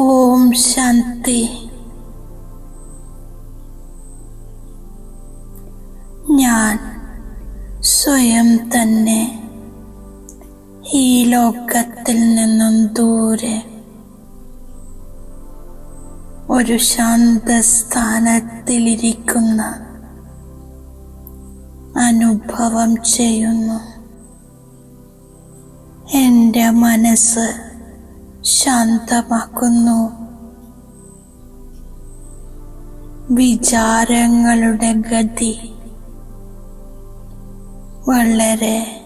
ഓം ശാന്തി. ഞാൻ സ്വയം തന്നെ ഈ ലോകത്തിൽ നിന്നും ദൂരെ ഒരു ശാന്തസ്ഥാനത്തിലിരിക്കുന്ന അനുഭവം ചെയ്യുന്നു. എന്റെ മനസ്സ് ശാന്തമാക്കുന്നു. വിചാരങ്ങളുടെ ഗതി വളരെ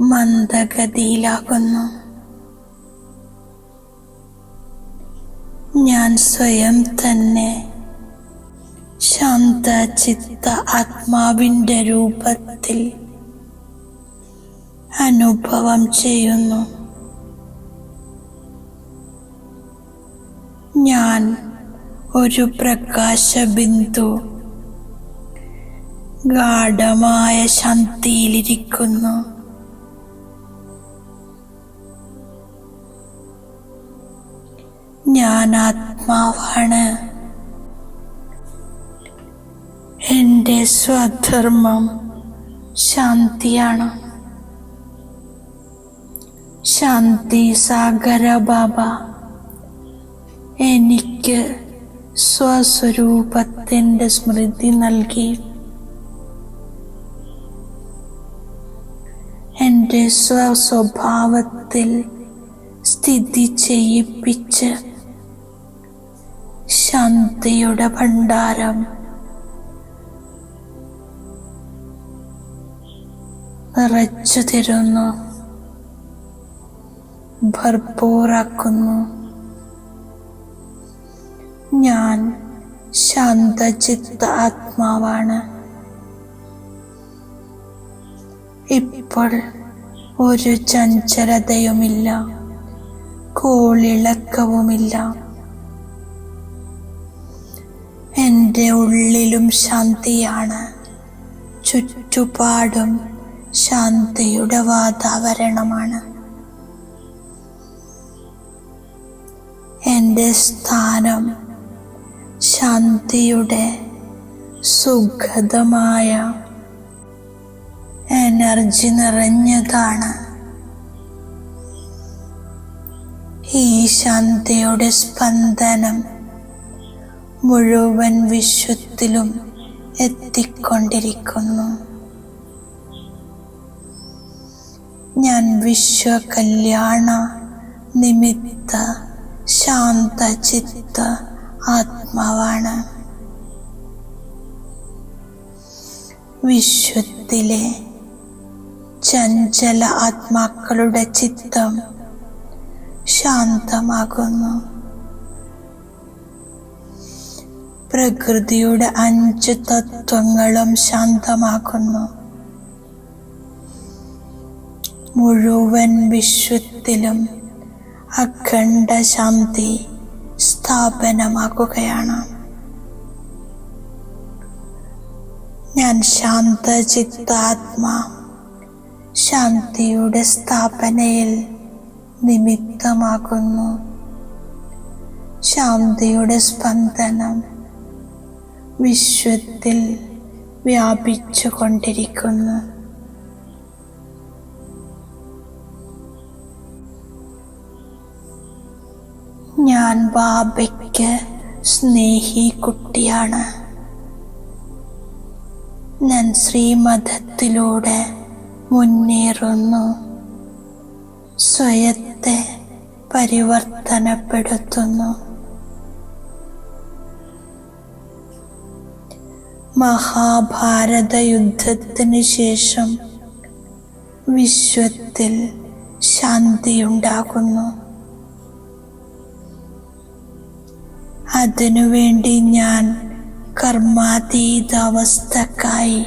മന്ദഗതിയിലാകുന്നു. ഞാൻ സ്വയം തന്നെ ശാന്ത ചിത്ത ആത്മാവിന്റെ രൂപത്തിൽ അനുഭവം ചെയ്യുന്നു. ഞാൻ ഒരു പ്രകാശബിന്ദു. ഗാഠമായ ശാന്തിയിലിരിക്കുന്നു. ഞാൻ ആത്മാവാണ്. എന്റെ സ്വധർമ്മം ശാന്തിയാണ്. ശാന്തി സാഗര ബാബ. എനിക്ക് സ്വസ്വരൂപത്തിന്റെ സ്മൃതി നൽകി. എന്റെ സ്വസ്വഭാവത്തിൽ സ്ഥിതി ചെയ്യിപ്പിച്ച് ശാന്തിയുടെ ഭണ്ഡാരം നിറച്ചു തരുന്നു ഭർപ്പൂറാക്കുന്നു. ശാന്തചിത്ത ആത്മാവാണ് ഇപ്പോൾ ഒരു ചഞ്ചലതയുമില്ല കോളിളക്കവുമില്ല. എന്റെ ഉള്ളിലും ശാന്തിയാണ് ചുറ്റുപാടും ശാന്തിയുടെ വാതാവരണമാണ്. എന്റെ സ്ഥാനം ശാന്തിയുടെ സുഖതമായ എനർജി നിറഞ്ഞതാണ്. ഈ ശാന്തിയുടെ സ്പന്ദനം മുഴുവൻ വിശ്വത്തിലും എത്തിക്കൊണ്ടിരിക്കുന്നു. ഞാൻ വിശ്വകല്യാണ നിമിത്ത ശാന്തചിത്ത ആത്മാവാണ്. വിശ്വത്തിലെ ചഞ്ചല ആത്മാക്കളുടെ ചിത്തം ശാന്തമാകുന്നു. പ്രകൃതിയുടെ അഞ്ച് തത്വങ്ങളും ശാന്തമാക്കുന്നു മുഴുവൻ വിശ്വത്തിലും അഖണ്ഡ ശാന്തി സ്ഥാപനമാക്കുകയാണ്. ഞാൻ ശാന്തചിത്താത്മാ ശാന്തിയുടെ സ്ഥാപനയിൽ നിമിത്തമാകുന്നു. ശാന്തിയുടെ സ്പന്ദനം വിശ്വത്തിൽ വ്യാപിച്ചു കൊണ്ടിരിക്കുന്നു ഞാൻ ബാബയ്ക്ക് സ്നേഹി കുട്ടിയാണ്. ഞാൻ ശ്രീമതത്തിലൂടെ മുന്നേറുന്നു. സ്വയത്തെ പരിവർത്തനപ്പെടുത്തുന്നു. മഹാഭാരത യുദ്ധത്തിന് ശേഷം വിശ്വത്തിൽ ശാന്തിയുണ്ടാകുന്നു. അതിനുവേണ്ടി ഞാൻ കർമാതീത അവസ്ഥക്കായി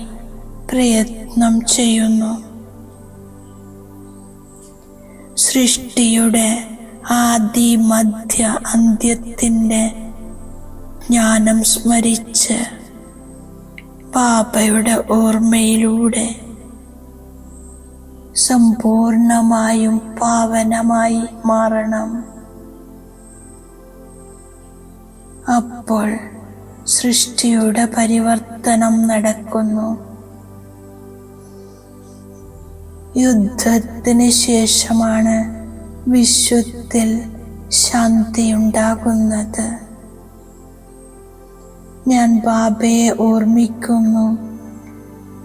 പ്രയത്നം ചെയ്യുന്നു. സൃഷ്ടിയുടെ ആദി മധ്യ അന്ത്യത്തിന്റെ ജ്ഞാനം സ്മരിച്ച് പാപയുടെ ഓർമ്മയിലൂടെ സമ്പൂർണമായും പാവനമായി മാറണം. ഇപ്പോൾ സൃഷ്ടിയുടെ പരിവർത്തനം നടക്കുന്നു. യുദ്ധത്തിന് ശേഷമാണ് വിശ്വത്തിൽ ശാന്തിയുണ്ടാകുന്നത്. ഞാൻ ബാബയെ ഓർമ്മിക്കുന്നു.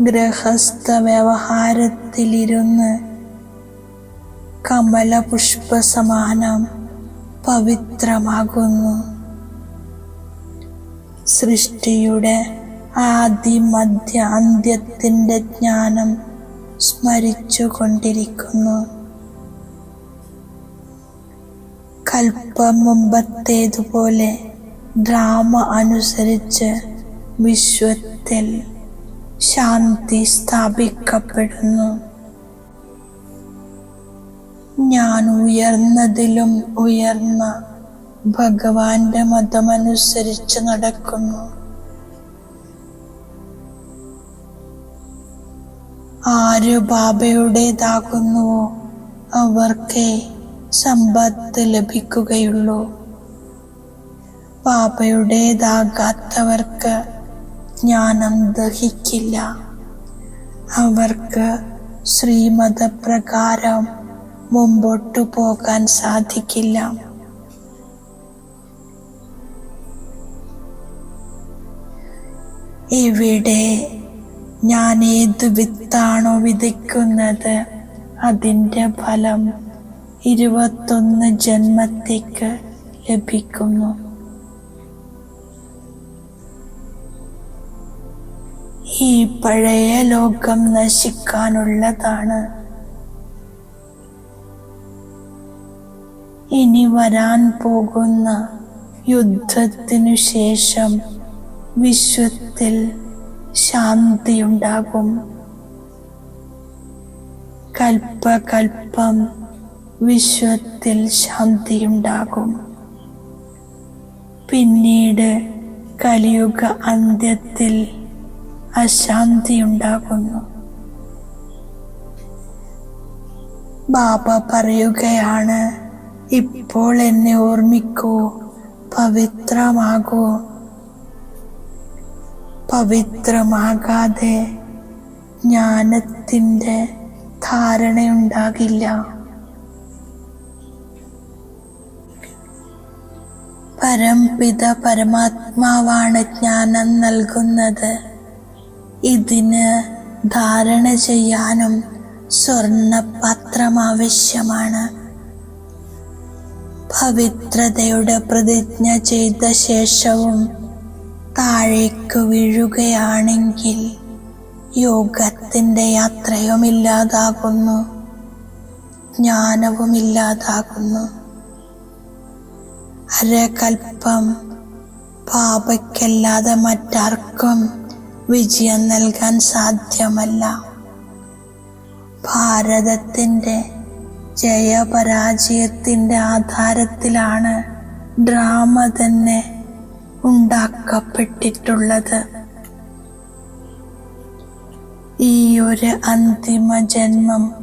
ഗൃഹസ്ഥ വ്യവഹാരത്തിലിരുന്ന് കമലപുഷ്പ സമാനം പവിത്രമാകുന്നു. സൃഷ്ടിയുടെ ആദി മധ്യ അന്ത്യത്തിന്റെ ജ്ഞാനം സ്മരിച്ചു കൊണ്ടിരിക്കുന്നു കൽപ്പം മുമ്പത്തേതുപോലെ ഡ്രാമ അനുസരിച്ച് വിശ്വത്തിൽ ശാന്തി സ്ഥാപിക്കപ്പെടുന്നു. ഞാൻ ഉയർന്നതിലും ഉയർന്ന ഭഗവാന്റെ മതമനുസരിച്ച് നടക്കുന്നു. ആര് ബാബയുടേതാകുന്നുവോ അവർക്കേ സമ്പത്ത് ലഭിക്കുകയുള്ളൂ. ബാബയുടേതാകാത്തവർക്ക് ജ്ഞാനം ദഹിക്കില്ല. അവർക്ക് ശ്രീമതപ്രകാരം മുമ്പോട്ടു പോകാൻ സാധിക്കില്ല. ഇവിടെ ഞാൻ ഏത് വിത്താണോ വിതയ്ക്കുന്നത്? അതിന്റെ ഫലം ഇരുപത്തൊന്ന് ജന്മത്തേക്ക് ലഭിക്കുന്നു. ഈ പഴയ ലോകം നശിക്കാനുള്ളതാണ്. ഇനി വരാൻ പോകുന്ന യുദ്ധത്തിനു ശേഷം വിശ്വത്തിൽ ശാന്തിയുണ്ടാകും. കൽപ്പകൽപ്പം വിശ്വത്തിൽ ശാന്തിയുണ്ടാകും. പിന്നീട് കലിയുഗ അന്ത്യത്തിൽ അശാന്തിയുണ്ടാകുന്നു. ബാബ പറയുകയാണ് ഇപ്പോൾ എന്നെ ഓർമ്മിക്കൂ പവിത്രമാകൂ പവിത്രമാകാതെ ജ്ഞാനത്തിന്റെ ധാരണയുണ്ടാകില്ല. പരംപിത പരമാത്മാവാണ് ജ്ഞാനം നൽകുന്നത്. ഇതിന് ധാരണ ചെയ്യാനും സ്വർണപത്രം ആവശ്യമാണ് പവിത്രതയുടെ പ്രതിജ്ഞ ചെയ്ത ശേഷവും താഴേക്ക് വീഴുകയാണെങ്കിൽ യോഗത്തിന്റെ യാത്രയും ഇല്ലാതാകുന്നു. ജ്ഞാനവും ഇല്ലാതാകുന്നു. അരകൽപ്പം പാപയ്ക്കല്ലാതെ മറ്റാർക്കും വിജയം നൽകാൻ സാധ്യമല്ല. ഭാരതത്തിന്റെ ജയപരാജയത്തിന്റെ ആധാരത്തിലാണ് ഡ്രാമ തന്നെ ഉണ്ടാക്കപ്പെട്ടിട്ടുള്ളത്. ഈ ഒരു അന്തിമ ജന്മം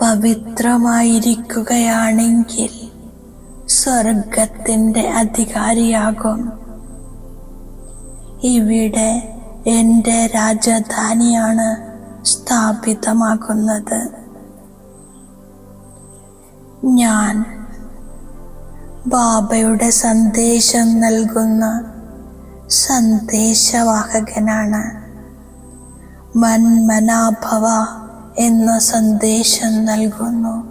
പവിത്രമായിരിക്കുകയാണെങ്കിൽ സ്വർഗത്തിന്റെ അധികാരിയാകും. ഇവിടെ എന്റെ രാജധാനിയാണ് സ്ഥാപിതമാകുന്നത്. ഞാൻ ബാബയുടെ സന്ദേശം നൽകുന്ന സന്ദേശവാഹകനാണ് മന്മനാഭവ എന്ന സന്ദേശം നൽകുന്നു.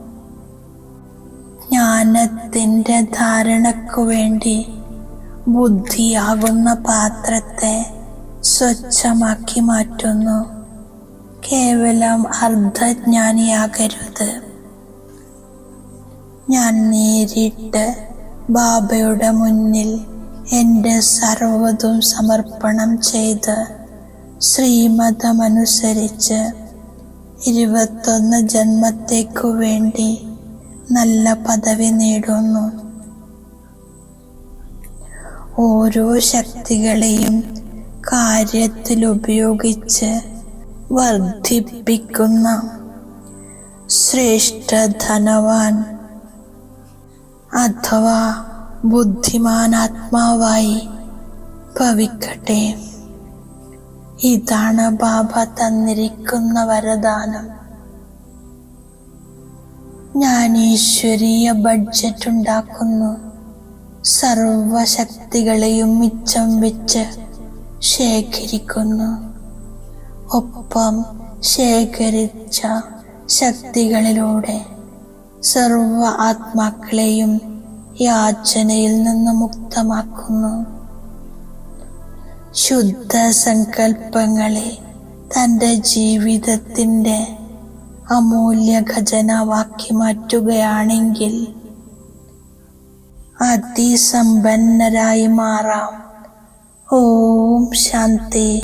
ജ്ഞാനത്തിന്റെ ധാരണക്കു വേണ്ടി ബുദ്ധിയാകുന്ന പാത്രത്തെ സ്വച്ഛമാക്കി മാറ്റുന്നു. കേവലം അർദ്ധജ്ഞാനിയാകരുത്. ഞാൻ നേരിട്ട് ബാബയുടെ മുന്നിൽ എന്റെ സർവതും സമർപ്പണം ചെയ്ത് ശ്രീമതമനുസരിച്ച് ഇരുപത്തൊന്ന് ജന്മത്തേക്കു വേണ്ടി നല്ല പദവി നേടുന്നു. ഓരോ ശക്തികളെയും കാര്യത്തിൽ ഉപയോഗിച്ച് വർദ്ധിപ്പിക്കുന്ന ശ്രേഷ്ഠ ധനവാൻ അഥവാ ബുദ്ധിമാനാത്മാവായി ഭവിക്കട്ടെ. ഇതാണ് ബാബ തന്നിരിക്കുന്ന വരദാനം. ഞാൻ ഈശ്വരീയ ബഡ്ജറ്റ് ഉണ്ടാക്കുന്നു. സർവശക്തികളെയും മിച്ചം വെച്ച് ശേഖരിക്കുന്നു. ഒപ്പം ശേഖരിച്ച ശക്തികളിലൂടെ സർവ ആത്മാക്കളെയും യാചനയിൽ നിന്ന് മുക്തമാക്കുന്നു. ശുദ്ധ സങ്കല്പങ്ങളെ തന്റെ ജീവിതത്തിന്റെ അമൂല്യ ഖജനവാക്കി മാറ്റുകയാണെങ്കിൽ അതിസമ്പന്നരായി മാറാം. ഓം ശാന്തി.